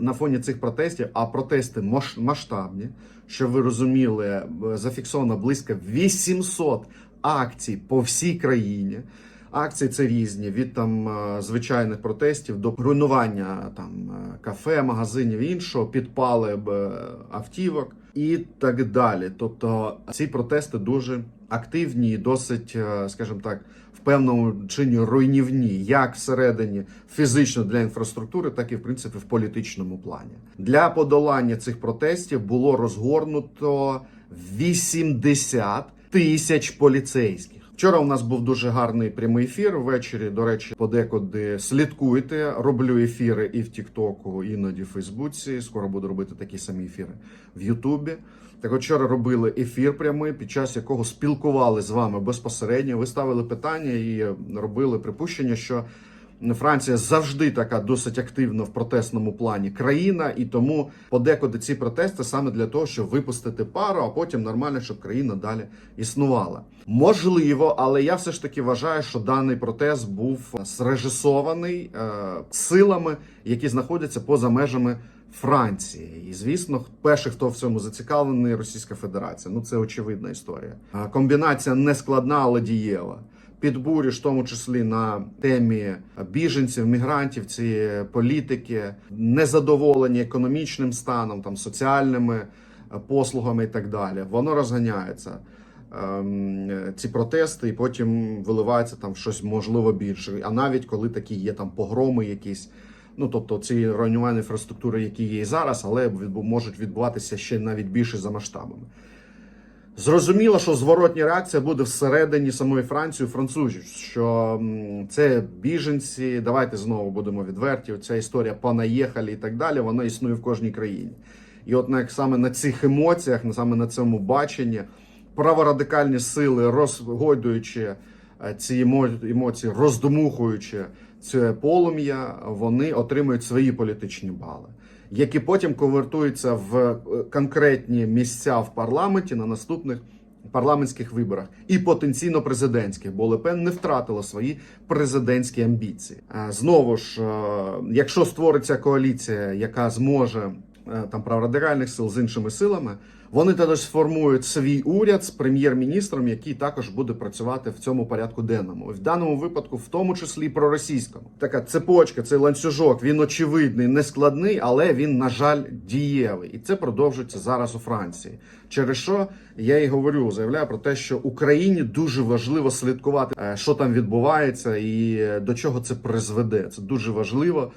на фоні цих протестів, а протести масштабні, щоб ви розуміли, е, зафіксовано близько 800 акцій по всій країні. Акції це різні від там е, звичайних протестів до руйнування там е, кафе, магазинів іншого, підпали б автівок і так далі. Тобто ці протести дуже активні і досить, е, скажімо так, в певному чині руйнівні, як всередині фізично для інфраструктури, так і в принципі в політичному плані. Для подолання цих протестів було розгорнуто 80 тисяч поліцейських. Вчора у нас був дуже гарний прямий ефір. Ввечері, до речі, подекуди слідкуйте. Роблю ефіри і в Тіктоку, іноді в Фейсбуці. Скоро буду робити такі самі ефіри в Ютубі. Так от вчора робили ефір прямий, під час якого спілкували з вами безпосередньо. Ви ставили питання і робили припущення, що Франція завжди така досить активна в протестному плані країна, і тому подекуди ці протести саме для того, щоб випустити пару, а потім нормально, щоб країна далі існувала. Можливо, але я все ж таки вважаю, що даний протест був зрежисований е, силами, які знаходяться поза межами. Франції, і звісно, перший, хто в цьому зацікавлений, Російська Федерація. Ну це очевидна історія. Комбінація не складна, але дієва. Підбурюєш в тому числі на темі біженців, мігрантів, ці політики, незадоволені економічним станом, там соціальними е, послугами і так далі. Воно розганяється. Ем, Ці протести, і потім виливається там щось можливо більше. А навіть коли такі є там погроми, якісь. Ну, тобто ці руйнування інфраструктури, які є і зараз, але можуть відбуватися ще навіть більше за масштабами. Зрозуміло, що зворотня реакція буде всередині самої Франції, французів, що це біженці. Давайте знову будемо відверті. Ця історія понаїхали і так далі. Вона існує в кожній країні. І от саме на цих емоціях, саме на цьому баченні, праворадикальні сили, розгойдуючи е, ці емо- емоції, роздмухуючи це полум'я, вони отримують свої політичні бали, які потім конвертуються в е, конкретні місця в парламенті на наступних парламентських виборах і потенційно президентських, бо Лепен не втратила свої президентські амбіції. Е, Знову ж, е, якщо створиться коаліція, яка зможе там праворадикальних сил з іншими силами, вони тоді сформують свій уряд з прем'єр-міністром, який також буде працювати в цьому порядку денному. В даному випадку, в тому числі проросійському. Така цепочка, цей ланцюжок, він очевидний, нескладний, але він, на жаль, дієвий. І це продовжується зараз у Франції. Через що я і говорю, заявляю про те, що Україні дуже важливо слідкувати, е, що там відбувається і е, до чого це призведе. Це дуже важливо.